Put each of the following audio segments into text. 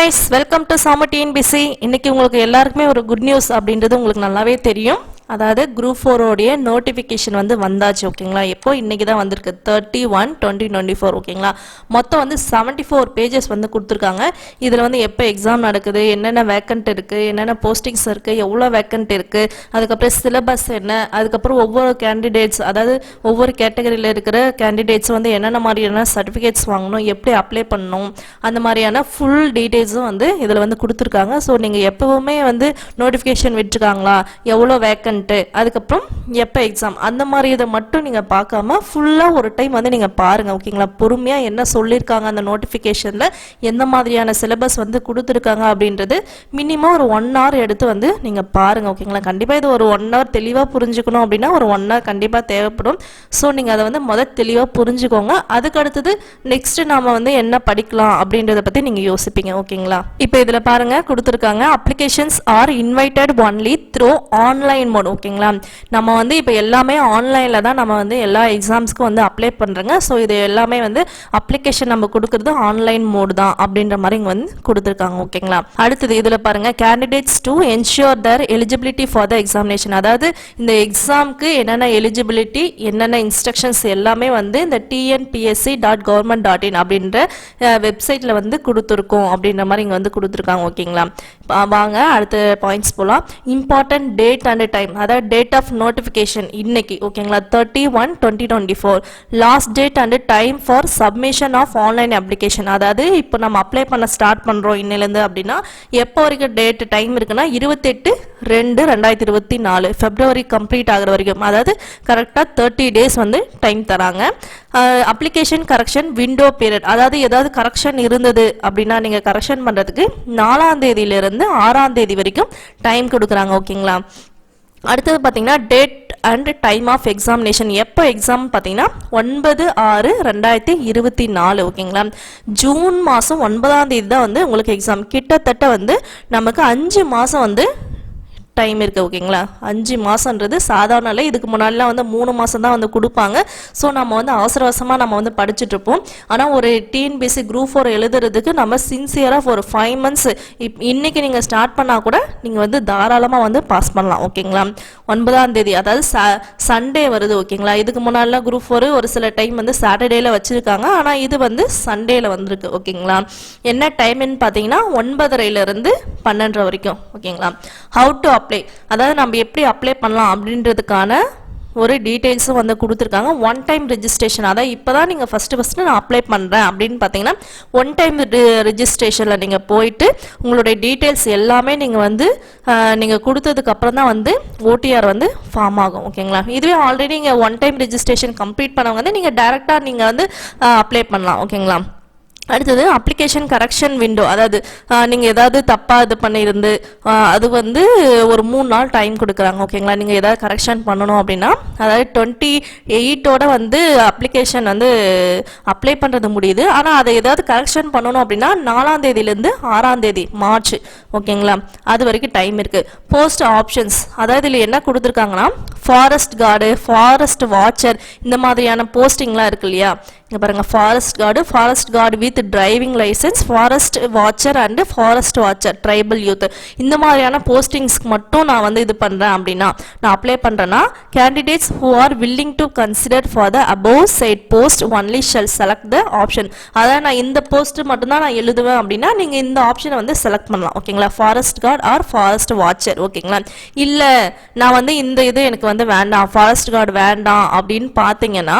Guys welcome to சாம TNPSC இன்னைக்கு உங்களுக்கு எல்லாருக்குமே ஒரு குட் நியூஸ் அப்படின்றது உங்களுக்கு நல்லாவே தெரியும். அதாவது குரூப் ஃபோரோடைய நோட்டிஃபிகேஷன் வந்து வந்தாச்சு ஓகேங்களா எப்போ? இன்றைக்கி தான் வந்திருக்கு. Thirty one twenty twenty four ஓகேங்களா மொத்தம் வந்து செவன்ட்டி ஃபோர் பேஜஸ் வந்து கொடுத்துருக்காங்க. இதில் வந்து எப்போ எக்ஸாம் நடக்குது? என்னென்ன வேக்கண்ட் இருக்குது என்னென்ன போஸ்டிங்ஸ் இருக்குது எவ்வளோ வேக்கண்ட் இருக்குது அதுக்கப்புறம் சிலபஸ் என்ன? அதுக்கப்புறம் ஒவ்வொரு கேண்டிடேட்ஸ் அதாவது ஒவ்வொரு கேட்டகரியில் இருக்கிற கேண்டிடேட்ஸ் வந்து என்னென்ன மாதிரியான சர்டிஃபிகேட்ஸ் வாங்கணும்? எப்படி அப்ளை பண்ணணும்? அந்த மாதிரியான ஃபுல் டீட்டெயில்ஸும் வந்து இதில் வந்து கொடுத்துருக்காங்க. ஸோ நீங்கள் எப்போவுமே வந்து நோட்டிஃபிகேஷன் விட்டுருக்காங்களா? எவ்வளோ வேக்கண்ட்டு அதுக்கப்புறம் எப்போ எக்ஸாம் அந்த மாதிரி இதை மட்டும் நீங்கள் பார்க்காம ஃபுல்லாக ஒரு டைம் வந்து நீங்கள் பாருங்கள் ஓகேங்களா பொறுமையாக என்ன சொல்லியிருக்காங்க அந்த நோட்டிஃபிகேஷனில் எந்த மாதிரியான சிலபஸ் வந்து கொடுத்துருக்காங்க அப்படின்றது மினிமம் ஒரு ஒன் ஹவர் எடுத்து வந்து நீங்கள் பாருங்கள் ஓகேங்களா கண்டிப்பாக இது ஒரு ஒன் ஹவர் தெளிவாக புரிஞ்சுக்கணும் அப்படின்னா ஒரு ஒன் ஹவர் கண்டிப்பாக தேவைப்படும். ஸோ நீங்கள் அதை வந்து முதல் தெளிவாக புரிஞ்சுக்கோங்க. அதுக்கு அடுத்தது நெக்ஸ்ட்டு நாம் வந்து என்ன படிக்கலாம் அப்படின்றத பற்றி நீங்கள் யோசிப்பீங்க ஓகேங்களா இப்போ இதில் பாருங்க கொடுத்துருக்காங்க applications are invited only through online mode ஓகேங்களா? நம்ம வந்து இப்போ எல்லாமே ஆன்லைனில் தான் நம்ம வந்து எல்லா எக்ஸாம்ஸ்க்கும் வந்து அப்ளை பண்ணுறோங்க ஸோ இது எல்லாமே வந்து அப்ளிகேஷன் நம்ம கொடுக்குறது ஆன்லைன் மோடு தான் அப்படின்ற மாதிரி இங்கே வந்து கொடுத்துருக்காங்க. ஓகேங்களா? அடுத்தது இதில் பாருங்க candidates to ensure their eligibility for the examination அதாவது இந்த எக்ஸாம்க்கு என்னென்ன எலிஜிபிலிட்டி என்னென்ன இன்ஸ்ட்ரக்ஷன்ஸ் எல்லாமே வந்து இந்த TNPSC dot government dot in அப்படின்ற வெப்சைட்டில் வந்து கொடுத்துருக்கோம் அப்படின்ற மாதிரி இங்கே வந்து கொடுத்துருக்காங்க. ஓகேங்களா? வாங்க அடுத்த பாயிண்ட்ஸ் போகலாம் இம்பார்ட்டன்ட் டேட் அண்ட் டைம் அதாவது டேட் ஆஃப் நோட்டிஃபிகேஷன் இன்னைக்கு ஓகேங்களா thirty one twenty twenty four last date and time for submission of online application அதாவது இப்போ நம்ம அப்ளை பண்ண ஸ்டார்ட் பண்ணுறோம் இன்னிலேருந்து அப்படின்னா எப்போ வரைக்கும் டேட் டைம் இருக்குன்னா இருபத்தெட்டு ரெண்டு ரெண்டாயிரத்தி இருபத்தி நாலு. ஃபெப்ரவரி கம்ப்ளீட் ஆகிற வரைக்கும். அதாவது கரெக்டாக தேர்ட்டி டேஸ் வந்து டைம் தராங்க. அப்ளிகேஷன் கரெக்ஷன் விண்டோ பீரியட் அதாவது ஏதாவது கரெக்ஷன் இருந்தது அப்படின்னா நீங்கள் கரெக்ஷன் பண்ணுறதுக்கு நாலாம் தேதியிலிருந்து ஆறாம் தேதி வரைக்கும் டைம் கொடுக்குறாங்க ஓகேங்களா அடுத்தது பார்த்தீங்கன்னா date and time of examination எப்போ எக்ஸாம் பார்த்தீங்கன்னா? ஒன்பது ஆறு ரெண்டாயிரத்தி இருபத்தி நாலு ஓகேங்களா ஜூன் மாதம் ஒன்பதாம் தேதி தான் வந்து உங்களுக்கு எக்ஸாம் கிட்டத்தட்ட வந்து நமக்கு அஞ்சு மாதம் வந்து டைம் இருக்குது ஓகேங்களா அஞ்சு மாதன்றது சாதாரண இல்லை. இதுக்கு முன்னாடிலாம் வந்து மூணு மாதம் தான் வந்து கொடுப்பாங்க. ஸோ நம்ம வந்து அவசர அவசரமாக நம்ம வந்து படிச்சுட்ருப்போம் ஆனால் ஒரு டிஎன்பிஎஸ்சி குரூப் ஃபோர் எழுதுறதுக்கு நம்ம சின்சியராக ஒரு ஃபைவ் மந்த்ஸ் இப் இன்றைக்கி நீங்கள் ஸ்டார்ட் பண்ணால் கூட நீங்கள் வந்து தாராளமாக வந்து பாஸ் பண்ணலாம் ஓகேங்களா ஒன்பதாம் தேதி அதாவது ச சண்டே வருது ஓகேங்களா இதுக்கு முன்னாடிலாம் குரூப் ஃபோர் ஒரு சில டைம் வந்து சாட்டர்டேயில் வச்சுருக்காங்க. ஆனால் இது வந்து சண்டேல வந்திருக்கு ஓகேங்களா என்ன டைம்னு பார்த்தீங்கன்னா ஒன்பதரையிலேருந்து பன்னெண்டரை வரைக்கும் ஓகேங்களா ஹவு டு அப்ளை அதாவது நம்ம எப்படி அப்ளை பண்ணலாம் அப்படின்றதுக்கான ஒரு டீட்டெயில்ஸும் வந்து கொடுத்துருக்காங்க. ஒன் டைம் ரெஜிஸ்ட்ரேஷன் அதான் இப்போ தான் நீங்கள் ஃபஸ்ட்டு ஃபஸ்ட்டு நான் அப்ளை பண்ணுறேன் அப்படின்னு பார்த்தீங்கன்னா ஒன் டைம் ரெஜிஸ்ட்ரேஷனில் நீங்கள் போயிட்டு உங்களுடைய டீட்டெயில்ஸ் எல்லாமே நீங்கள் வந்து நீங்கள் கொடுத்ததுக்கப்புறம் தான் வந்து ஓடிஆர் வந்து ஃபார்ம் ஆகும். ஓகேங்களா இதுவே ஆல்ரெடி நீங்கள் ஒன் டைம் ரிஜிஸ்ட்ரேஷன் கம்ப்ளீட் பண்ணவங்க வந்து நீங்கள் டேரெக்டாக நீங்கள் வந்து அப்ளை பண்ணலாம். ஓகேங்களா அடுத்தது அப்ளிகேஷன் கரெக்ஷன் விண்டோ அதாவது நீங்கள் ஏதாவது தப்பாக இது பண்ணியிருந்து அது வந்து ஒரு மூணு நாள் டைம் கொடுக்குறாங்க ஓகேங்களா நீங்கள் ஏதாவது கரெக்ஷன் பண்ணணும் அப்படின்னா அதாவது டுவெண்ட்டி எயிட்டோட வந்து அப்ளிகேஷன் வந்து அப்ளை பண்ணுறது முடியுது. ஆனால் அதை ஏதாவது கரெக்ஷன் பண்ணணும் அப்படின்னா நாலாம் தேதியிலேருந்து ஆறாம் தேதி மார்ச் ஓகேங்களா அது வரைக்கும் டைம் இருக்குது போஸ்ட் ஆப்ஷன்ஸ் அதாவது இதில் என்ன கொடுத்துருக்காங்கன்னா ஃபாரஸ்ட் கார்டு ஃபாரஸ்ட் வாட்சர் இந்த மாதிரியான போஸ்டிங்லாம் இருக்கு இல்லையா? பாருங்கள் பாருங்க forest guard forest guard with driving licence forest watcher and forest watcher tribal youth இந்த மாதிரியான போஸ்டிங்ஸ்க்கு மட்டும் நான் வந்து இது பண்ணுறேன் அப்படின்னா நான் அப்ளை பண்ணுறேன்னா candidates who are willing to consider for the above said post only shall select the option அதாவது நான் இந்த போஸ்ட் மட்டும்தான் நான் எழுதுவேன் அப்படின்னா நீங்கள் இந்த ஆப்ஷனை வந்து செலக்ட் பண்ணலாம் ஓகேங்களா forest guard or forest watcher ஓகேங்களா இல்லை நான் வந்து இந்த இது எனக்கு வந்து வேண்டாம் ஃபாரஸ்ட் கார்டு வேண்டாம் அப்படின்னு பார்த்தீங்கன்னா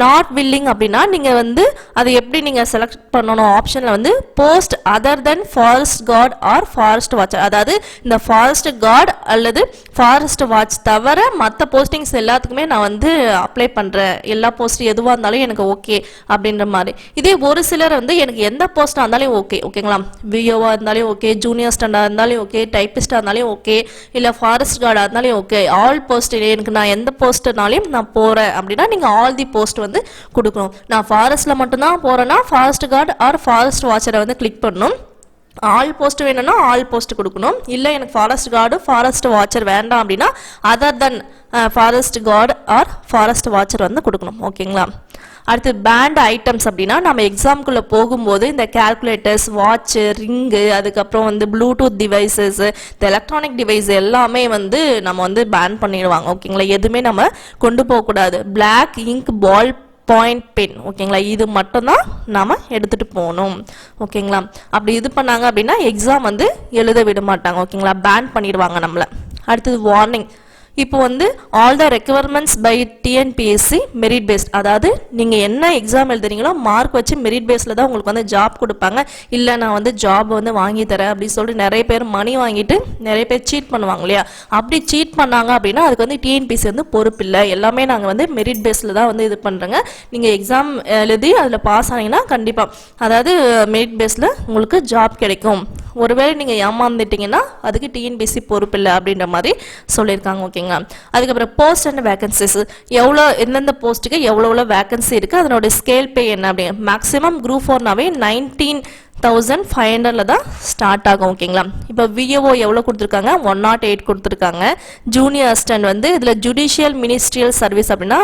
நாட் வில்லிங் அப்படின்னா நீங்கள் வந்து அதை எப்படி நீங்கள் செலக்ட் பண்ணணும்? ஆப்ஷனில் வந்து post other than forest guard or forest watcher அதாவது இந்த ஃபாரஸ்ட் காட் அல்லது ஃபாரஸ்ட் வாட்ச் தவிர மற்ற போஸ்டிங்ஸ் எல்லாத்துக்குமே நான் வந்து அப்ளை பண்ணுறேன் எல்லா போஸ்ட் எதுவாக இருந்தாலும் எனக்கு ஓகே அப்படின்ற மாதிரி. இதே ஒரு சிலர் வந்து எனக்கு எந்த போஸ்ட்டாக இருந்தாலும் ஓகே ஓகேங்களா விஓவாக இருந்தாலும் ஓகே ஜூனியர் ஸ்டாண்டாக இருந்தாலும் ஓகே டைப்பிஸ்டாக இருந்தாலும் ஓகே இல்லை ஃபாரஸ்ட் கார்டாக இருந்தாலும் ஓகே ஆல் போஸ்ட் எனக்கு நான் எந்த போஸ்ட்னாலையும் நான் போகிறேன் அப்படின்னா நீங்கள் ஆல் தி போஸ்ட் வந்து கொடுக்கணும். நான் ஃபாரஸ்ட்டில் மட்டும்தான் போகிறேன்னா ஃபாரஸ்ட் கார்டு ஆர் ஃபாரஸ்ட் வாட்சரை வந்து கிளிக் பண்ணணும். ஆல் போஸ்ட் வேணும்னா ஆல் போஸ்ட் கொடுக்கணும். இல்லை எனக்கு ஃபாரஸ்ட் கார்டு ஃபாரஸ்ட் வாட்சர் வேண்டாம் அப்படின்னா other than forest guard or forest watcher வந்து கொடுக்கணும். ஓகேங்களா அடுத்து பேண்ட் ஐட்டம்ஸ் அப்படின்னா நம்ம எக்ஸாம்குள்ளே போகும்போது இந்த கேல்குலேட்டர்ஸ் வாட்ச்சு ரிங்கு அதுக்கப்புறம் வந்து ப்ளூடூத் டிவைசஸ் இந்த எலக்ட்ரானிக் டிவைஸ் எல்லாமே வந்து நம்ம வந்து பேன் பண்ணிடுவாங்க. ஓகேங்களா எதுவுமே நம்ம கொண்டு போகக்கூடாது. Black ink ball point pen ஓகேங்களா இது மட்டும்தான் நாம் எடுத்துகிட்டு போகணும். ஓகேங்களா அப்படி இது பண்ணாங்க அப்படின்னா எக்ஸாம் வந்து எழுத விட மாட்டாங்க ஓகேங்களா பேன் பண்ணிடுவாங்க நம்மளை. அடுத்தது வார்னிங் இப்போ வந்து all the requirements by TNPSC merit based அதாவது நீங்கள் என்ன எக்ஸாம் எழுதுறீங்களோ மார்க் வச்சு மெரிட் பேஸில் தான் உங்களுக்கு வந்து ஜாப் கொடுப்பாங்க. இல்லை நான் வந்து ஜாப் வந்து வாங்கி தரேன் அப்படின்னு சொல்லிட்டு நிறைய பேர் மணி வாங்கிட்டு நிறைய பேர் சீட் பண்ணுவாங்க இல்லையா? அப்படி சீட் பண்ணாங்க அப்படின்னா அதுக்கு வந்து டிஎன்பிஎஸ்சி வந்து பொறுப்பு இல்லை. எல்லாமே நாங்கள் வந்து மெரிட் பேஸில் தான் வந்து இது பண்ணுறோங்க நீங்கள் எக்ஸாம் எழுதி அதில் பாஸ் ஆனீங்கன்னா கண்டிப்பாக அதாவது மெரிட் பேஸில் உங்களுக்கு ஜாப் கிடைக்கும். ஒருவேளை நீங்கள் ஏமாந்துட்டீங்கன்னா அதுக்கு டிஎன்பிஎஸ்சி பொறுப்பு இல்லை அப்படின்ற மாதிரி சொல்லியிருக்காங்க ஓகேங்களா அதுக்கப்புறம் போஸ்ட் அண்ட் வேகன்சிஸ் எவ்வளோ எந்தெந்த போஸ்ட்டுக்கு எவ்வளோ எவ்வளோ வேகன்சி இருக்குது அதனோட ஸ்கேல் பே என்ன அப்படிங்க மேக்ஸிமம் குரூப் ஃபோர்னாவே நைன்டீன் தௌசண்ட் ஃபைவ் ஹண்ட்ரடில் தான் ஸ்டார்ட் ஆகும் ஓகேங்களா இப்போ விஏஓ எவ்வளோ கொடுத்துருக்காங்க? ஒன் நாட் oh எயிட் கொடுத்துருக்காங்க. ஜூனியர் அசிஸ்டன்ட் வந்து இதில் ஜுடிஷியல் மினிஸ்ட்ரியல் சர்வீஸ் அப்படின்னா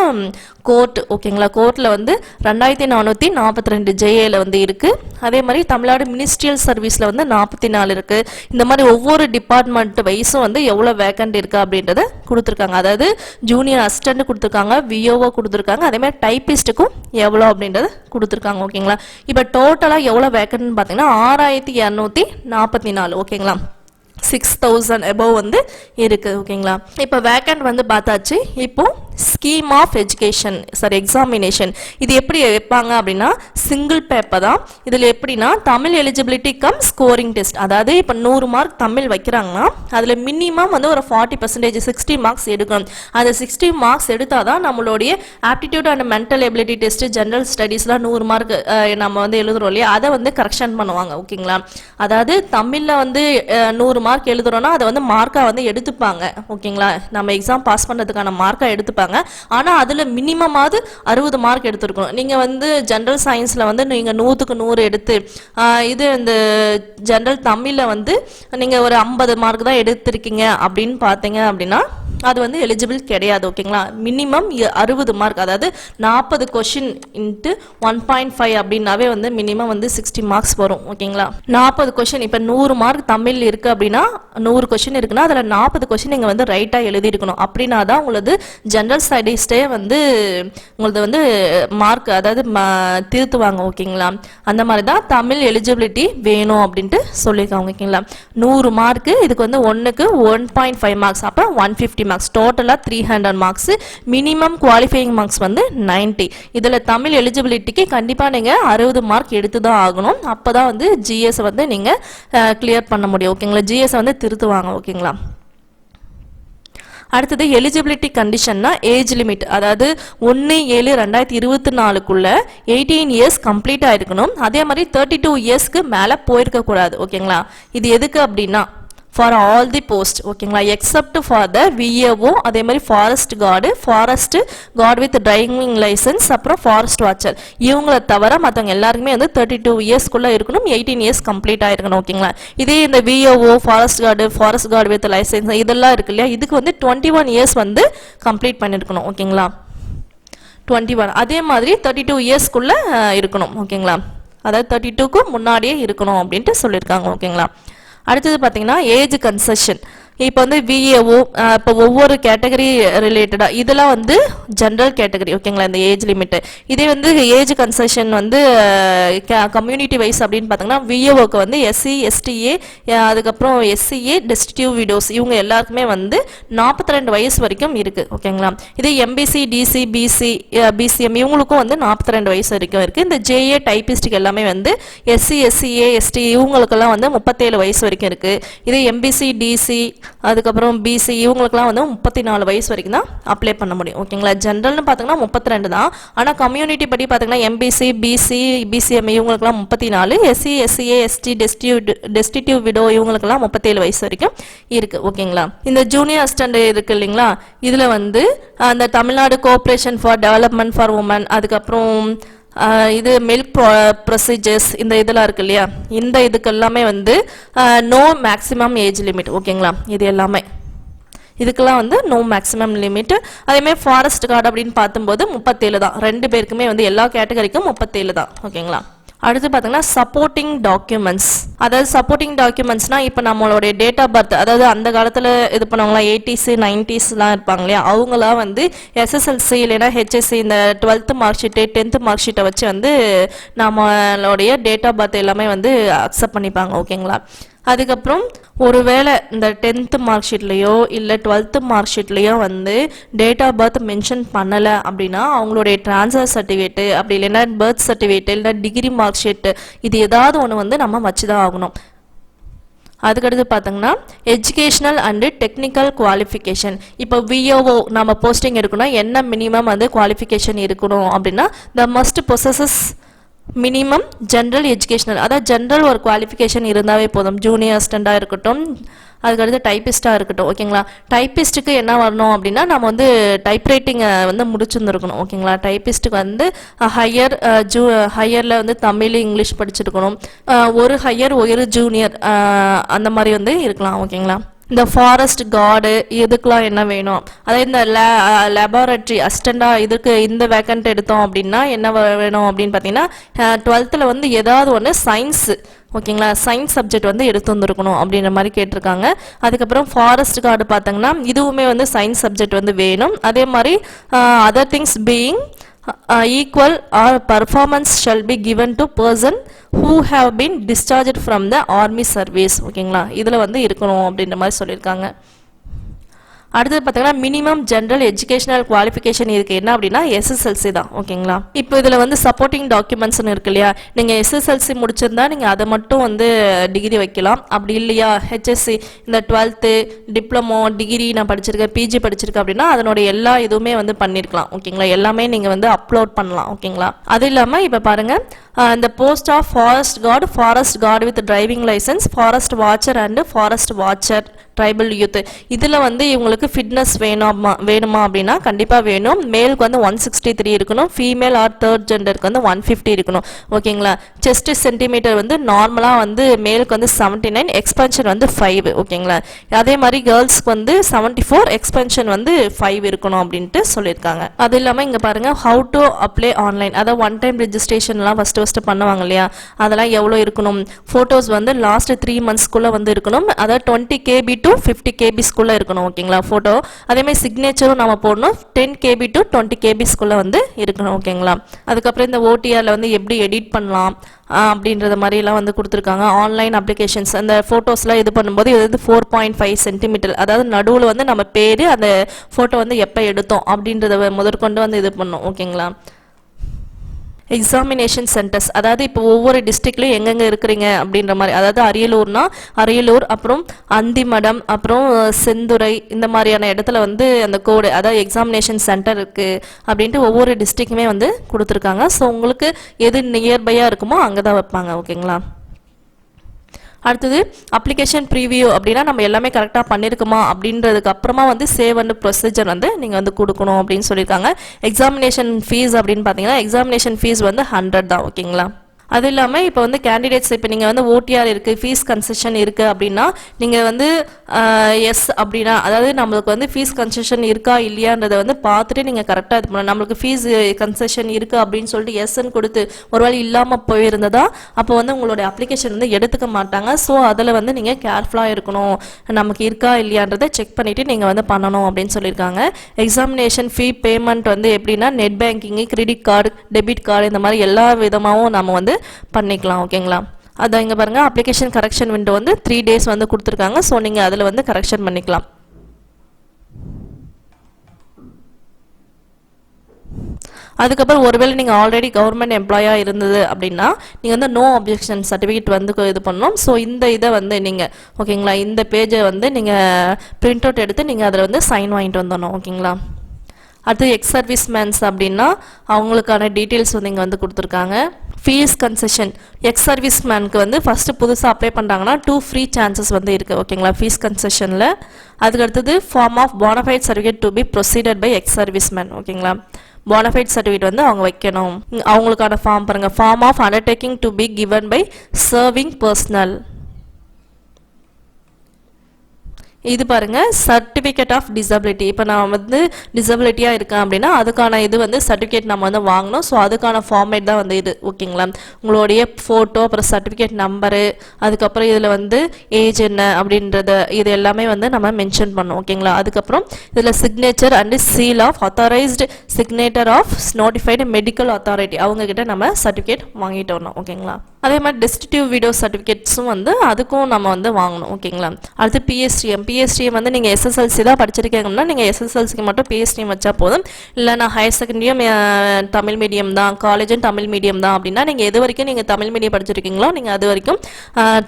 கோர்ட் ஓகேங்களா கோர்ட்டில் வந்து ரெண்டாயிரத்தி நானூற்றி நாற்பத்தி ரெண்டு ஜேஏல வந்து இருக்குது அதே மாதிரி தமிழ்நாடு மினிஸ்ட்ரியல் சர்வீஸில் வந்து நாற்பத்தி நாலு இருக்குது இந்த மாதிரி ஒவ்வொரு டிபார்ட்மெண்ட் வைஸும் வந்து எவ்வளோ வேக்கண்ட் இருக்குது அப்படின்றத கொடுத்துருக்காங்க. அதாவது ஜூனியர் அசிஸ்டன்ட் கொடுத்துருக்காங்க விஓஓ கொடுத்துருக்காங்க. அதே மாதிரி டைப்பிஸ்ட்டுக்கும் எவ்வளோ அப்படின்றத கொடுத்துருக்காங்க ஓகேங்களா இப்போ டோட்டலாக எவ்வளோ வேக்கன்ட் பார்த்தீங்கன்னா ஆறாயிரத்தி இரநூத்தி நாற்பத்தி நாலு ஓகேங்களா? சிக்ஸ் தௌசண்ட் எபோவ் வந்து இருக்குது ஓகேங்களா? இப்போ வேக்கண்ட் வந்து பார்த்தாச்சு. இப்போ scheme of education sorry examination இது எப்படி வைப்பாங்க அப்படின்னா சிங்கிள் பேப்பர் தான். இதில் எப்படின்னா Tamil eligibility cum scoring test அதாவது இப்போ நூறு மார்க் தமிழ் வைக்கிறாங்கன்னா அதில் மினிமம் வந்து ஒரு ஃபார்ட்டி பர்சன்டேஜ் சிக்ஸ்டி மார்க்ஸ் எடுக்கணும். அந்த சிக்ஸ்டி மார்க்ஸ் எடுத்தால் தான் நம்மளுடைய aptitude and mental ability test general ஸ்டடீஸ்லாம் நூறு மார்க் நம்ம வந்து எழுதுறோம் இல்லையா? அதை வந்து கரெக்ஷன் பண்ணுவாங்க ஓகேங்களா அதாவது தமிழில் வந்து நூறு மார்க் எழுதுகிறோன்னா அதை வந்து மார்க்காக வந்து எடுத்துப்பாங்க ஓகேங்களா நம்ம எக்ஸாம் பாஸ் பண்ணுறதுக்கான மார்க்காக எடுத்துப்பாங்க. ஆனால் அதில் மினிமமாவது அறுபது மார்க் எடுத்திருக்கணும். நீங்கள் வந்து ஜென்ரல் சயின்ஸில் வந்து நீங்கள் நூற்றுக்கு நூறு எடுத்து இது இந்த ஜென்ரல் தமிழில் வந்து நீங்கள் ஒரு ஐம்பது மார்க் தான் எடுத்திருக்கீங்க அப்படின்னு பார்த்தீங்க அப்படின்னா அது வந்து எலிஜிபிள் கிடையாது ஓகேங்களா மினிமம் அறுபது மார்க் அதாவது நாற்பது question into one point five அப்படின்னாவே வந்து மினிமம் வந்து சிக்ஸ்டி மார்க்ஸ் வரும் ஓகேங்களா நாற்பது கொஷின் இப்போ நூறு மார்க் தமிழ் இருக்கு அப்படின்னா நூறு கொஷின் இருக்குன்னா அதில் நாற்பது கொஷின் நீங்கள் வந்து ரைட்டாக எழுதியிருக்கணும். அப்படின்னா தான் உங்களது ஜென்ரல் ஸ்டடீஸ்டே வந்து உங்களது வந்து மார்க் அதாவது ம- திருத்துவாங்க ஓகேங்களா அந்த மாதிரி தான் தமிழ் எலிஜிபிலிட்டி வேணும் அப்படின்ட்டு சொல்லியிருக்காங்க ஓகேங்களா நூறு மார்க்கு இதுக்கு வந்து ஒன்றுக்கு ஒன் பாயிண்ட் ஃபைவ் மார்க்ஸ் அப்போ ஒன் ஃபிஃப்டி மார்க்ஸ் டோட்டலாக three hundred marks minimum qualifying marks வந்து 90 இதில் தமிழ் எலிஜிபிலிட்டிக்கு கண்டிப்பாக நீங்கள் அறுபது மார்க் எடுத்து தான் ஆகணும். அப்போ தான் வந்து ஜிஎஸ் வந்து நீங்கள் கிளியர் பண்ண முடியும். ஓகேங்களா ஜிஎஸ் வந்து திருத்துவாங்க. ஓகேங்களா அடுத்தது எலிஜிபிலிட்டி கண்டிஷன்னா ஏஜ் லிமிட் அதாவது ஒன்று ஏழு ரெண்டாயிரத்தி இருபத்தி நாலுக்குள்ள எயிட்டீன் இயர்ஸ் கம்ப்ளீட் ஆயிருக்கணும் அதே மாதிரி தேர்ட்டி டூ இயர்ஸ்க்கு மேலே போயிருக்க கூடாது ஓகேங்களா இது எதுக்கு அப்படின்னா ஃபார் ஆல் தி போஸ்ட் ஓகேங்களா எக்ஸப்ட் ஃபார் த விஏஓ அதே மாதிரி forest guard forest guard with driving licence அப்புறம் ஃபாரஸ்ட் வாட்சர் இவங்கள தவிர மற்றவங்க எல்லாருக்குமே வந்து தேர்ட்டி டூ இயர்ஸ்க்குள்ளே இருக்கணும் எயிட்டீன் இயர்ஸ் கம்ப்ளீட் ஆயிருக்கணும் ஓகேங்களா இதே இந்த VAO forest guard forest guard with licence இதெல்லாம் இருக்கு இல்லையா? இதுக்கு வந்து டுவெண்ட்டி ஒன் இயர்ஸ் வந்து கம்ப்ளீட் பண்ணியிருக்கணும் ஓகேங்களா டுவெண்ட்டி ஒன் அதே மாதிரி தேர்ட்டி டூ இயர்ஸ்க்குள்ளே இருக்கணும் ஓகேங்களா அதாவது தேர்ட்டி டூக்கு முன்னாடியே இருக்கணும் அப்படின்ட்டு சொல்லியிருக்காங்க ஓகேங்களா அடுத்தது பார்த்தீங்கன்னா ஏஜ் கன்செஷன் இப்போ வந்து விஏஓ இப்போ ஒவ்வொரு கேட்டகரி ரிலேட்டடாக இதெல்லாம் வந்து ஜென்ரல் கேட்டகரி ஓகேங்களா இந்த ஏஜ் லிமிட்டு இதே வந்து ஏஜ் கன்செஷன் வந்து கம்யூனிட்டி வைஸ் அப்படின்னு பார்த்தீங்கன்னா விஏஓக்கு வந்து எஸ்சி எஸ்டிஏ அதுக்கப்புறம் எஸ்சிஏ டெஸ்டிவ் விடோஸ் இவங்க எல்லாருக்குமே வந்து நாற்பத்தி ரெண்டு வயசு வரைக்கும் இருக்குது ஓகேங்களா இதே எம்பிசி டிசி பிசி பிசிஎம் இவங்களுக்கும் வந்து நாற்பத்தி ரெண்டு வயசு வரைக்கும் இருக்குது இந்த ஜேஏ டைபிஸ்டுக்கு எல்லாமே வந்து எஸ்சி எஸ்சிஏ எஸ்டி இவங்களுக்கெல்லாம் வந்து முப்பத்தேழு வயசு வரைக்கும் இருக்குது இதே எம்பிசி டிசி அதுக்கப்புறம் பிசி இவங்களுக்குலாம் வந்து முப்பத்தி நாலு வயசு வரைக்கும் தான் அப்ளை பண்ண முடியும். ஓகேங்களா ஜென்ரல்னு பார்த்தீங்கன்னா முப்பத்தி ரெண்டு தான். ஆனால் கம்யூனிட்டி படி பார்த்தீங்கன்னா எம்பிசி பிசி பிசிஎம் இவங்களுக்குலாம் முப்பத்தி நாலு SC SCA ST destitute destitute widow இவங்களுக்குலாம் முப்பத்தேழு வயசு வரைக்கும் இருக்குது ஓகேங்களா இந்த ஜூனியர் அசிஸ்டன்ட் இருக்கு இல்லைங்களா? இதில் வந்து அந்த Tamil Nadu cooperation for development for women அதுக்கப்புறம் இது மில்க் ப்ரொசீஜர்ஸ் இந்த இதெல்லாம் இருக்கு இல்லையா? இந்த இதுக்கு எல்லாமே வந்து நோ மேக்ஸிமம் ஏஜ் லிமிட் ஓகேங்களா இது எல்லாமே. இதுக்கெல்லாம் வந்து நோ மேக்ஸிமம் லிமிட் அதேமாதிரி ஃபாரஸ்ட் கார்டு அப்படின்னு பார்த்தும்போது முப்பத்தேழு தான். ரெண்டு பேருக்குமே வந்து எல்லா கேட்டகரிக்கும் முப்பத்தேழு தான். ஓகேங்களா அடுத்து பார்த்தீங்கன்னா சப்போர்ட்டிங் டாக்குமெண்ட்ஸ் அதாவது சப்போர்ட்டிங் டாக்குமெண்ட்ஸ்னா இப்போ நம்மளுடைய டேட் ஆஃப் பர்த் அதாவது அந்த காலத்தில் இது பண்ணவங்களாம் எயிட்டிஸு நைன்டிஸ்லாம் இருப்பாங்க இல்லையா? அவங்களாம் வந்து எஸ்எஸ்எல்சி இல்லைன்னா ஹெச்எஸ்சி இந்த twelfth mark sheet tenth mark ஷீட்டை வச்சு வந்து நம்மளுடைய டேட் ஆஃப் பர்த் எல்லாமே வந்து அக்செப்ட் பண்ணிப்பாங்க ஓகேங்களா அதுக்கப்புறம் ஒருவேளை இந்த டென்த்து மார்க் ஷீட்லேயோ இல்லை டுவெல்த்து மார்க் ஷீட்லேயோ வந்து டேட் ஆஃப் பர்த் மென்ஷன் பண்ணலை அப்படின்னா அவங்களுடைய ட்ரான்ஸ்ஃபர் சர்டிஃபிகேட்டு அப்படி இல்லைன்னா பர்த் சர்டிஃபிகேட்டு இல்லைன்னா டிகிரி மார்க் ஷீட்டு இது ஏதாவது ஒன்று வந்து நம்ம வச்சு தான் ஆகணும். அதுக்கடுத்து பார்த்தோங்கன்னா எஜுகேஷனல் அண்டு டெக்னிக்கல் குவாலிஃபிகேஷன் இப்போ விஓஓ நம்ம போஸ்டிங் எடுக்கணும். என்ன மினிமம் வந்து குவாலிஃபிகேஷன் இருக்கணும் அப்படின்னா the must possess minimum general educational அதாவது ஜென்ரல் ஒரு குவாலிஃபிகேஷன் இருந்தாவே போதும். ஜூனியர் அசிஸ்டண்ட்டாக இருக்கட்டும் அதுக்கடுத்து டைப்பிஸ்ட்டாக இருக்கட்டும் ஓகேங்களா டைப்பிஸ்ட்டுக்கு என்ன வரணும் அப்படின்னா நம்ம வந்து டைப்ரைட்டிங்கை வந்து முடிச்சிருந்துருக்கணும் ஓகேங்களா டைப்பிஸ்ட்டுக்கு வந்து ஹையர் ஜூ ஹையரில் வந்து தமிழ் இங்கிலீஷ் படிச்சிருக்கணும். ஒரு ஹையர் ஒரு ஜூனியர் அந்த மாதிரி வந்து இருக்கலாம் ஓகேங்களா இந்த ஃபாரஸ்ட் கார்டு இதுக்கெலாம் என்ன வேணும்? அதாவது இந்த லே லெபார்டரி அஸ்டண்டாக இதுக்கு இந்த வேக்கண்ட் எடுத்தோம் அப்படின்னா என்ன வேணும் அப்படின்னு பார்த்தீங்கன்னா டுவெல்த்தில் வந்து ஏதாவது ஒன்று சயின்ஸு ஓகேங்களா சயின்ஸ் சப்ஜெக்ட் வந்து எடுத்து வந்திருக்கணும் அப்படின்ற மாதிரி கேட்டிருக்காங்க. அதுக்கப்புறம் ஃபாரஸ்ட் கார்டு பார்த்தீங்கன்னா இதுவுமே வந்து சயின்ஸ் சப்ஜெக்ட் வந்து வேணும். அதே மாதிரி other things being Uh, uh, equal or performance shall be given to person who have been discharged from the army service. ஓகேங்களா இதில் வந்து இருக்கணும் அப்படின்ற மாதிரி சொல்லியிருக்காங்க. அடுத்தது பார்த்தீங்கன்னா மினிமம் ஜென்ரல் எஜுகேஷனல் குவாலிஃபிகேஷன் இருக்குது என்ன அப்படின்னா எஸ்எஸ்எல்சி தான். ஓகேங்களா? இப்போ இதில் வந்து சப்போர்ட்டிங் டாக்குமெண்ட்ஸ்னு இருக்கு இல்லையா? நீங்கள் எஸ்எஸ்எல்சி முடிச்சிருந்தா நீங்கள் அதை மட்டும் வந்து டிகிரி வைக்கலாம். அப்படி இல்லையா? ஹெச்எஸ்சி இந்த டுவெல்த்து டிப்ளமோ டிகிரி நான் படிச்சிருக்கேன் பிஜி படிச்சிருக்கேன் அப்படின்னா அதனுடைய எல்லா இதுவுமே வந்து பண்ணியிருக்கலாம் ஓகேங்களா? எல்லாமே நீங்கள் வந்து அப்லோட் பண்ணலாம். ஓகேங்களா? அது இல்லாமல் இப்போ பாருங்கள் இந்த post of forest guard forest guard with driving licence forest watcher and forest watcher tribal youth இதில் வந்து இவங்களுக்கு ஃபிட்னஸ் வேணுமா வேணுமா அப்படின்னா கண்டிப்பாக வேணும். மேலுக்கு வந்து ஒன் சிக்ஸ்டி த்ரீ இருக்கணும். ஃபீமேல் ஆர் தேர்ட் ஜெண்டருக்கு வந்து ஒன் ஃபிஃப்டி இருக்கணும். ஓகேங்களா செஸ்ட் சென்டிமீட்டர் வந்து நார்மலாக வந்து மேலுக்கு வந்து செவன்ட்டி நைன் எக்ஸ்பென்ஷன் வந்து ஃபைவ் ஓகேங்களா அதே மாதிரி கேர்ள்ஸ்க்கு வந்து செவன்ட்டி ஃபோர் எக்ஸ்பென்ஷன் வந்து ஃபைவ் இருக்கணும் அப்படின்ட்டு சொல்லியிருக்காங்க. அது இல்லாமல் இங்கே பாருங்கள் ஹவு டு அப்ளை ஆன்லைன் அதாவது ஒன் டைம் ரெஜிஸ்ட்ரேஷன்லாம் ஃபஸ்ட்டு ஃபஸ்ட்டு பண்ணுவாங்க இல்லையா? அதெல்லாம் எவ்வளோ இருக்கணும்? ஃபோட்டோஸ் வந்து லாஸ்ட் த்ரீ மந்த்ஸ்க்குள்ளே வந்து இருக்கணும். அதாவது டுவெண்ட்டி கேபி டு ஃபிஃப்டி கேபிஸ்க்குள்ளே இருக்கணும் ஓகேங்களா ஃபோட்டோ அதேமாதிரி சிக்னேச்சரும் நம்ம போடணும். டென் கேபி டு டுவெண்ட்டி கேபிஸ்குள்ளே வந்து இருக்கணும் ஓகேங்களா. அதுக்கப்புறம் இந்த ஓடிஆரில் வந்து எப்படி எடிட் பண்ணலாம் அப்படின்றத மாதிரிலாம் வந்து கொடுத்துருக்காங்க. ஆன்லைன் அப்ளிகேஷன்ஸ் அந்த ஃபோட்டோஸ்லாம் இது பண்ணும்போது இது வந்து ஃபோர் பாயிண்ட் ஃபைவ் சென்டிமீட்டர் அதாவது நடுவில் வந்து நம்ம பேர் அந்த ஃபோட்டோ வந்து எப்போ எடுத்தோம் அப்படின்றத முதற்கொண்டு வந்து இது பண்ணோம் ஓகேங்களா. எக்ஸாமினேஷன் சென்டர்ஸ் அதாவது இப்போ ஒவ்வொரு டிஸ்ட்ரிக்ட்லையும் எங்கெங்கே இருக்கிறீங்க அப்படின்ற மாதிரி. அதாவது அரியலூர்னா அரியலூர் அப்புறம் அந்திமடம் அப்புறம் செந்துறை இந்த மாதிரியான இடத்துல வந்து அந்த கோடு அதாவது எக்ஸாமினேஷன் சென்டர் இருக்குது அப்படின்ட்டு ஒவ்வொரு டிஸ்ட்ரிக்குமே வந்து கொடுத்துருக்காங்க. ஸோ உங்களுக்கு எது நியர்பையாக இருக்குமோ அங்கே தான் வைப்பாங்க ஓகேங்களா அடுத்தது அப்ளிகேஷன் ப்ரீவியூ அப்படின்னா நம்ம எல்லாமே கரெக்டாக பண்ணியிருக்குமா அப்படின்றதுக்கு அப்புறமா வந்து சேவ் அண்ட் ப்ரொசீஜர் வந்து நீங்கள் வந்து கொடுக்கணும் அப்படின்னு சொல்லியிருக்காங்க. எக்ஸாமினேஷன் ஃபீஸ் அப்படின்னு பார்த்தீங்கன்னா எக்ஸாமினேஷன் ஃபீஸ் வந்து ஹண்ட்ரட் தான் ஓகேங்களா அது இல்லாமல் இப்போ வந்து கேண்டிடேட்ஸ் இப்போ நீங்கள் வந்து ஓடிஆர் இருக்குது ஃபீஸ் கன்செஷன் இருக்குது அப்படின்னா நீங்கள் வந்து எஸ் அப்படின்னா அதாவது நம்மளுக்கு வந்து ஃபீஸ் கன்செஷன் இருக்கா இல்லையான்றதை வந்து பார்த்துட்டு நீங்கள் கரெக்டாக இது பண்ணணும். நம்மளுக்கு ஃபீஸ் கன்செஷன் இருக்குது அப்படின்னு சொல்லிட்டு எஸ்ன்னு கொடுத்து ஒருவேளை இல்லாமல் போயிருந்ததா அப்போ வந்து உங்களுடைய அப்ளிகேஷன் வந்து எடுத்துக்க மாட்டாங்க. ஸோ அதில் வந்து நீங்கள் கேர்ஃபுல்லாக இருக்கணும். நமக்கு இருக்கா இல்லையான்றதை செக் பண்ணிவிட்டு நீங்கள் வந்து பண்ணணும் அப்படின்னு சொல்லியிருக்காங்க. எக்ஸாமினேஷன் ஃபீ பேமெண்ட் வந்து எப்படின்னா net banking credit card debit card இந்த மாதிரி எல்லா விதமாகவும் நம்ம வந்து பண்ணிக்கலாம் ஓகேங்களா? அதான் இங்கே பாருங்கள் அப்ளிகேஷன் கரெக்ஷன் விண்டோ வந்து த்ரீ டேஸ் வந்து கொடுத்துருக்காங்க. ஸோ நீங்கள் அதில் வந்து கரெக்ஷன் பண்ணிக்கலாம். அதுக்கப்புறம் ஒருவேளை நீங்கள் ஆல்ரெடி கவர்மெண்ட் எம்ப்ளாயாக இருந்தது அப்படின்னா நீங்கள் வந்து நோ அப்ஜெக்ஷன் சர்டிஃபிகேட் வந்து இது பண்ணணும். ஸோ இந்த இதை வந்து நீங்கள் ஓகேங்களா இந்த பேஜை வந்து நீங்கள் பிரிண்ட் அவுட் எடுத்து நீங்கள் அதில் வந்து சைன் வாங்கிட்டு வந்துடணும் ஓகேங்களா? அடுத்து எக்ஸ் சர்வீஸ் மேன்ஸ் அப்படின்னா அவங்களுக்கான டீட்டெயில்ஸ் வந்து இங்கே வந்து கொடுத்துருக்காங்க. ஃபீஸ் கன்செஷன் எக்ஸ் சர்வீஸ் மேனுக்கு வந்து ஃபஸ்ட்டு புதுசாக அப்ளை பண்ணுறாங்கன்னா டூ ஃப்ரீ சான்சஸ் வந்து இருக்குது ஓகேங்களா ஃபீஸ் கன்செஷனில் அதுக்கு அடுத்தது form of bonafide certificate to be proceeded by ex service man ஓகேங்களா போனஃபைட் சர்டிஃபிகேட் வந்து அவங்க வைக்கணும். அவங்களுக்கான ஃபார்ம் பாருங்கள் form of undertaking to be given by serving personnel இது பாருங்க சர்டிஃபிகேட் ஆஃப் டிசபிலிட்டி இப்போ நான் வந்து டிசபிலிட்டியாக இருக்கேன் அப்படின்னா அதுக்கான இது வந்து சர்டிஃபிகேட் நம்ம வந்து வாங்கணும். ஸோ அதுக்கான ஃபார்மேட் தான் வந்து இது. ஓகேங்களா உங்களுடைய ஃபோட்டோ அப்புறம் சர்டிஃபிகேட் நம்பரு அதுக்கப்புறம் இதில் வந்து ஏஜ் என்ன அப்படின்றத இது எல்லாமே வந்து நம்ம மென்ஷன் பண்ணோம் ஓகேங்களா அதுக்கப்புறம் இதில் signature and seal of authorised signatory of notified medical authority அவங்க கிட்ட நம்ம சர்டிஃபிகேட் வாங்கிட்டு வரணும். ஓகேங்களா அதே மாதிரி டெஸ்டிவ் வீடியோ சர்டிஃபிகேட்ஸும் வந்து அதுக்கும் நம்ம வந்து வாங்கணும் ஓகேங்களா அடுத்து பிஎஸ்டிஎம் பிஎஸ்டிஎம் வந்து நீங்கள் எஸ்எஸ்எல்சி தான் படிச்சிருக்கீங்கன்னா நீங்கள் எஸ்எஸ்எல்சிக்கு மட்டும் பிஎஸ்டிஎம் வச்சா போதும். இல்லை நான் ஹையர் செகண்டரியும் தமிழ் மீடியம் தான் காலேஜும் தமிழ் மீடியம் தான் அப்படின்னா நீங்கள் எது வரைக்கும் நீங்கள் தமிழ் மீடியம் படிச்சிருக்கீங்களோ நீங்கள் அது வரைக்கும்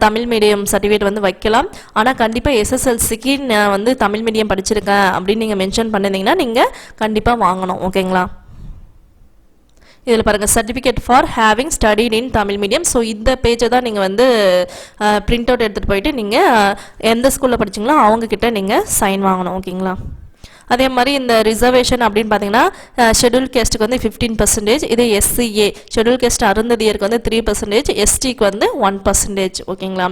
தமிழ் மீடியம் சர்டிஃபிகேட் வந்து வைக்கலாம். ஆனால் கண்டிப்பாக எஸ்எஸ்எல்சிக்கு நான் வந்து தமிழ் மீடியம் படிச்சிருக்கேன் அப்படின்னு நீங்கள் மென்ஷன் பண்ணிருந்தீங்கன்னா நீங்கள் கண்டிப்பாக வாங்கணும் ஓகேங்களா இதில் பாருங்கள் certificate for having studied in Tamil medium so இந்த பேஜை தான் நீங்கள் வந்து பிரிண்ட் அவுட் எடுத்துகிட்டு போயிட்டு நீங்கள் எந்த ஸ்கூலில் படிச்சீங்களோ அவங்கக்கிட்ட நீங்கள் சைன் வாங்கணும் ஓகேங்களா அதே மாதிரி இந்த ரிசர்வேஷன் அப்படின்னு பார்த்தீங்கன்னா ஷெட்யூல் கேஸ்ட்டுக்கு வந்து ஃபிஃப்டீன் பர்சன்டேஜ் இதே எஸ்சிஏ ஷெட்யூல் கேஸ்ட் அருந்ததியருக்கு வந்து த்ரீ பர்சன்டேஜ் எஸ்டிக்கு வந்து ஒன் பர்சன்டேஜ் ஓகேங்களா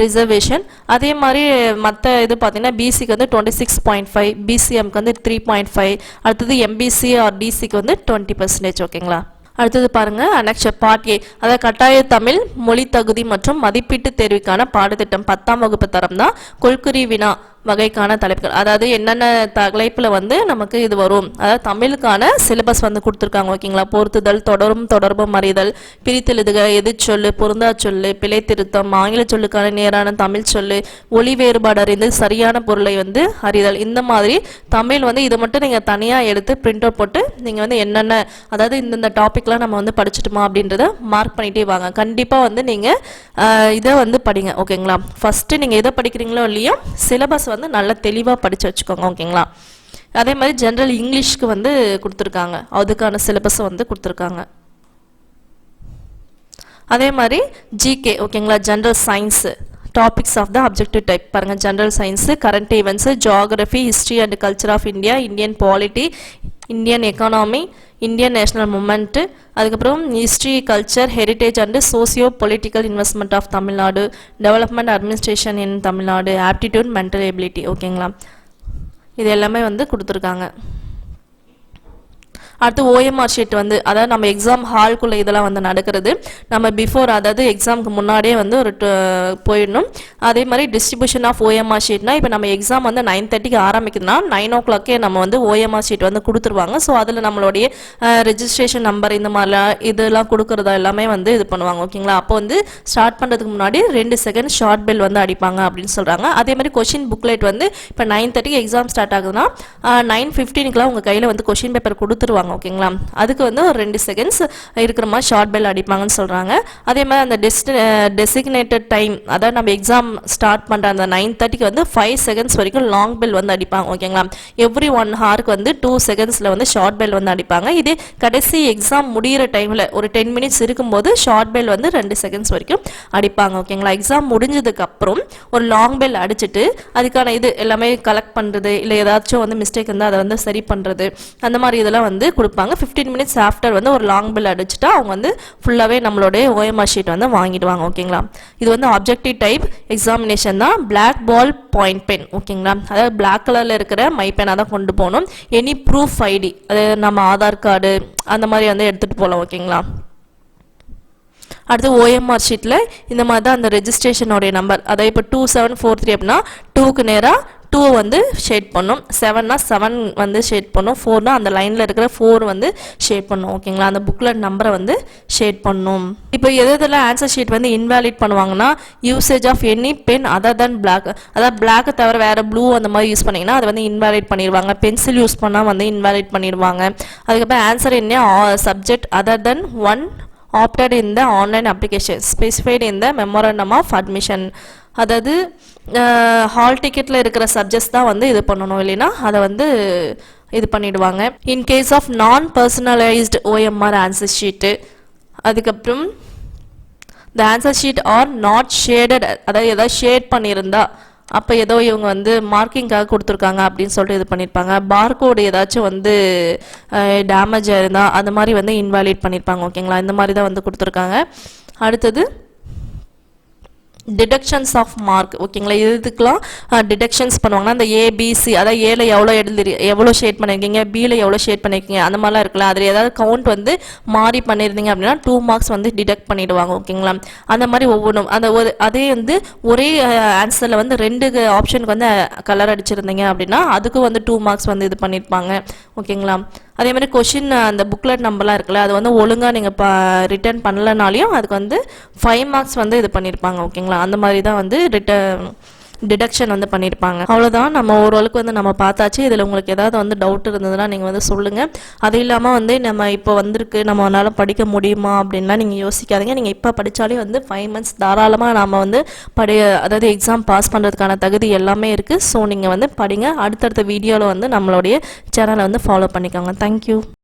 ரிசர்வேஷன் அதே மாதிரி மற்ற இது பார்த்தீங்கன்னா பிசிக்கு வந்து டுவெண்ட்டி சிக்ஸ் பாயிண்ட் ஃபைவ் பிசிஎம்க்கு வந்து த்ரீ பாயிண்ட் ஃபைவ் அடுத்தது எம்பிசி ஆர் டிசிக்கு வந்து டுவெண்ட்டி பர்சன்டேஜ் ஓகேங்களா அடுத்தது பாருங்க அனக்ஷர் பார்ட் ஏ அதாவது கட்டாய தமிழ் மொழி தகுதி மற்றும் மதிப்பீட்டு தேர்வுக்கான பாடத்திட்டம் பத்தாம் வகுப்பு தரம் தான் கொள்குறி வினா வகைக்கான தலைப்புகள். அதாவது என்னென்ன தலைப்பில் வந்து நமக்கு இது வரும்? அதாவது தமிழுக்கான சிலபஸ் வந்து கொடுத்துருக்காங்க ஓகேங்களா? பொருத்துதல் தொடரும் தொடர்பும் அறிதல் பிரித்தெழுதுக எதிர்ச்சொல்லு பொருந்தா சொல்லு பிழை திருத்தம் ஆங்கில சொல்லுக்கான நேரான தமிழ் சொல்லு ஒளி வேறுபாடு அறிந்து சரியான பொருளை வந்து அறிதல். இந்த மாதிரி தமிழ் வந்து இதை மட்டும் நீங்கள் தனியாக எடுத்து பிரிண்ட் அவுட் போட்டு நீங்கள் வந்து என்னென்ன அதாவது இந்தந்த டாப்பிக்லாம் நம்ம வந்து படிச்சுட்டுமா அப்படின்றத மார்க் பண்ணிட்டே வாங்க. கண்டிப்பாக வந்து நீங்கள் இதை வந்து படிங்க ஓகேங்களா? ஃபஸ்ட்டு நீங்கள் எதை படிக்கிறீங்களோ இல்லையோ சிலபஸ் வந்து நல்லா தெளிவாக படித்து வச்சுக்கோங்க ஓகேங்களா? அதே மாதிரி ஜென்ரல் இங்கிலீஷ்க்கு வந்து கொடுத்துருக்காங்க. அதுக்கான சிலபஸை வந்து கொடுத்துருக்காங்க. அதே மாதிரி ஜிகே ஓகேங்களா? General science topics of the objective type பாருங்க general science current events geography history and culture of India Indian polity Indian economy Indian national movement அதுக்கப்புறம் history culture heritage and socio political investment of Tamil Nadu development administration in Tamil Nadu aptitude mental ability ஓகேங்களா இது எல்லாமே வந்து கொடுத்துருக்காங்க. அடுத்து OMR sheet வந்து அதாவது நம்ம எக்ஸாம் ஹால்குள்ளே இதெல்லாம் வந்து நடக்கிறது. நம்ம பிஃபோர் அதாவது எக்ஸாமுக்கு முன்னாடியே வந்து ஒரு டு- போயிடணும். அதே மாதிரி டிஸ்ட்ரிபியூஷன் ஆஃப் ஓஎம்ஆர் ஷீட்னா இப்போ நம்ம எக்ஸாம் வந்து நைன் தேர்ட்டிக்கு ஆரம்பிக்குதுன்னா நைன் ஓ கிளாக்கே நம்ம வந்து ஓஎம்ஆர் ஷீட் வந்து கொடுத்துருவாங்க. ஸோ அதில் நம்மளுடைய ரெஜிஸ்ட்ரேஷன் நம்பர் இந்த மாதிரிலாம் இதெல்லாம் கொடுக்குறதா எல்லாமே வந்து இது பண்ணுவாங்க. ஓகேங்களா அப்போ வந்து ஸ்டார்ட் பண்ணுறதுக்கு முன்னாடி ரெண்டு செகண்ட் ஷார்ட் பெல் வந்து அடிப்பாங்க அப்படின்னு சொல்கிறாங்க அதே மாதிரி கொஷின் புக்லெட் வந்து இப்போ நைன் தேர்ட்டிக்கு எக்ஸாம் ஸ்டார்ட் ஆகுதுன்னா நைன் ஃபிஃப்டீனுக்குலாம் உங்கள் கையில் வந்து கொஷின் பேப்பர் கொடுத்துருவாங்க. ஓகேங்களா? அதுக்கு வந்து ஒரு ரெண்டு செகண்ட்ஸ் இருக்கிற மாதிரி ஷார்ட் பெல் அடிப்பாங்கன்னு சொல்கிறாங்க அதே மாதிரி அந்த டெஸ்ட் டெசிக்னேட்டட் டைம் அதாவது நம்ம எக்ஸாம் ஸ்டார்ட் பண்ணுற அந்த நைன் தேர்ட்டிக்கு வந்து ஃபைவ் செகண்ட்ஸ் வரைக்கும் லாங் பெல் வந்து அடிப்பாங்க ஓகேங்களா? எவ்ரி ஒன் ஹாருக்கு வந்து டூ செகண்ட்ஸில் வந்து ஷார்ட் பெல் வந்து அடிப்பாங்க. இதே கடைசி எக்ஸாம் முடியிற டைமில் ஒரு டென் மினிட்ஸ் இருக்கும்போது ஷார்ட் பெல் வந்து ரெண்டு செகண்ட்ஸ் வரைக்கும் அடிப்பாங்க ஓகேங்களா? எக்ஸாம் முடிஞ்சதுக்கப்புறம் ஒரு லாங் பெல் அடிச்சுட்டு அதுக்கான இது எல்லாமே கலெக்ட் பண்ணுறது இல்லை ஏதாச்சும் வந்து மிஸ்டேக் இருந்தால் அதை வந்து சரி பண்ணுறது அந்த மாதிரி இதெல்லாம் வந்து கொடுப்பாங்க. ஃபிஃப்டீன் மினிட்ஸ் ஆஃப்டர் வந்து ஒரு லாங் பில் அடிச்சுட்டா அவங்க வந்து ஃபுல்லாகவே நம்மளுடைய ஓஎம்ஆர் ஷீட் வந்து வாங்கிடுவாங்க. ஓகேங்களா இது வந்து ஆப்ஜெக்டிவ் டைப் எக்ஸாமினேஷன் தான். பிளாக் பால் பாயிண்ட் பென் ஓகேங்களா அதாவது பிளாக் கலரில் இருக்கிற மை பெனாக தான் கொண்டு போகணும். எனி ப்ரூஃப் ஐடி அது நம்ம ஆதார் கார்டு அந்த மாதிரி வந்து எடுத்துகிட்டு போகலாம். ஓகேங்களா அடுத்து ஓஎம்ஆர் ஷீட்டில் இந்த மாதிரி தான் அந்த ரெஜிஸ்ட்ரேஷனுடைய நம்பர் அதாவது இப்போ டூ செவன் ஃபோர் த்ரீ அப்படின்னா டூக்கு நேராக டூ வந்து ஷேட் பண்ணும். செவன்னா செவன் வந்து ஷேட் பண்ணும். ஃபோர்னா அந்த லைனில் இருக்கிற ஃபோர் வந்து ஷேட் பண்ணும். ஓகேங்களா அந்த புக்கில் நம்பரை வந்து ஷேட் பண்ணும். இப்போ எது எதெல்லாம் ஆன்சர் ஷீட் வந்து இன்வேலிட் பண்ணுவாங்கன்னா usage of any pen other than black அதாவது பிளாக்கை தவிர வேறு ப்ளூ அந்த மாதிரி யூஸ் பண்ணிங்கன்னா அதை வந்து இன்வேலிட் பண்ணிடுவாங்க பென்சில் யூஸ் பண்ணால் வந்து இன்வேலிட் பண்ணிடுவாங்க அதுக்கப்புறம் ஆன்சர் என்ன? Subject other than one opted in the online application specified in the memorandum of admission அதாவது ஹால் டிக்கெட்டில் இருக்கிற சப்ஜெக்ட்ஸ் தான் வந்து இது பண்ணணும் இல்லைன்னா அதை வந்து இது பண்ணிடுவாங்க. In case of non personalised OMR answer sheet அதுக்கப்புறம் the answer sheet are not shaded அதாவது ஏதாவது ஷேட் பண்ணியிருந்தா அப்போ ஏதோ இவங்க வந்து மார்க்கிங்காக கொடுத்துருக்காங்க அப்படின்னு சொல்லிட்டு இது பண்ணியிருப்பாங்க பார்கோடு ஏதாச்சும் வந்து டேமேஜ் ஆயிருந்தா அந்த மாதிரி வந்து இன்வாலிட் பண்ணியிருப்பாங்க ஓகேங்களா இந்த மாதிரி தான் வந்து கொடுத்துருக்காங்க. அடுத்தது டிடக்ஷன்ஸ் ஆஃப் மார்க் ஓகேங்களா இதுக்கெலாம் டிடக்ஷன்ஸ் பண்ணுவாங்கன்னா அந்த ஏபிசி அதாவது ஏல எவ்வளோ எழுதி எவ்வளோ ஷேட் பண்ணியிருக்கீங்க பியில் எவ்வளோ ஷேட் பண்ணியிருக்கீங்க அந்த மாதிரிலாம் இருக்குல்ல அதில் ஏதாவது கவுண்ட் வந்து மாறி பண்ணியிருந்தீங்க அப்படின்னா டூ மார்க்ஸ் வந்து டிடக்ட் பண்ணிடுவாங்க ஓகேங்களா அந்த மாதிரி ஒவ்வொன்றும் அந்த ஒரு அதே வந்து ஒரே ஆன்சரில் வந்து ரெண்டு ஆப்ஷனுக்கு வந்து கலர் அடிச்சிருந்தீங்க அப்படின்னா அதுக்கும் வந்து டூ மார்க்ஸ் வந்து இது பண்ணியிருப்பாங்க ஓகேங்களா அதே மாதிரி கொஷின் அந்த புக்லெட் நம்பர்லாம் இருக்குல்ல அது வந்து ஒழுங்காக நீங்கள் ப ரிட்டர்ன் பண்ணலனாலையும் அதுக்கு வந்து ஃபைவ் மார்க்ஸ் வந்து இது பண்ணியிருப்பாங்க ஓகேங்களா அந்த மாதிரி தான் வந்து ரிட்டர்ன் டிடக்ஷன் வந்து பண்ணியிருப்பாங்க அவ்வளோதான் நம்ம ஓரளவுக்கு வந்து நம்ம பார்த்தாச்சு. இதில் உங்களுக்கு ஏதாவது வந்து டவுட் இருந்ததுன்னா நீங்கள் வந்து சொல்லுங்கள் அது இல்லாமல் வந்து நம்ம இப்போ வந்திருக்கு. அதனால் படிக்க முடியுமா அப்படின்லாம் நீங்கள் யோசிக்காதீங்க. நீங்கள் இப்போ படித்தாலே வந்து ஃபைவ் மந்த்ஸ் தாராளமாக நம்ம வந்து படி அதாவது எக்ஸாம் பாஸ் பண்ணுறதுக்கான தகுதி எல்லாமே இருக்குது ஸோ நீங்கள் வந்து படிங்க. அடுத்தடுத்த வீடியோவில் வந்து நம்மளுடைய சேனலை வந்து ஃபாலோ பண்ணிக்கோங்க. தேங்க்யூ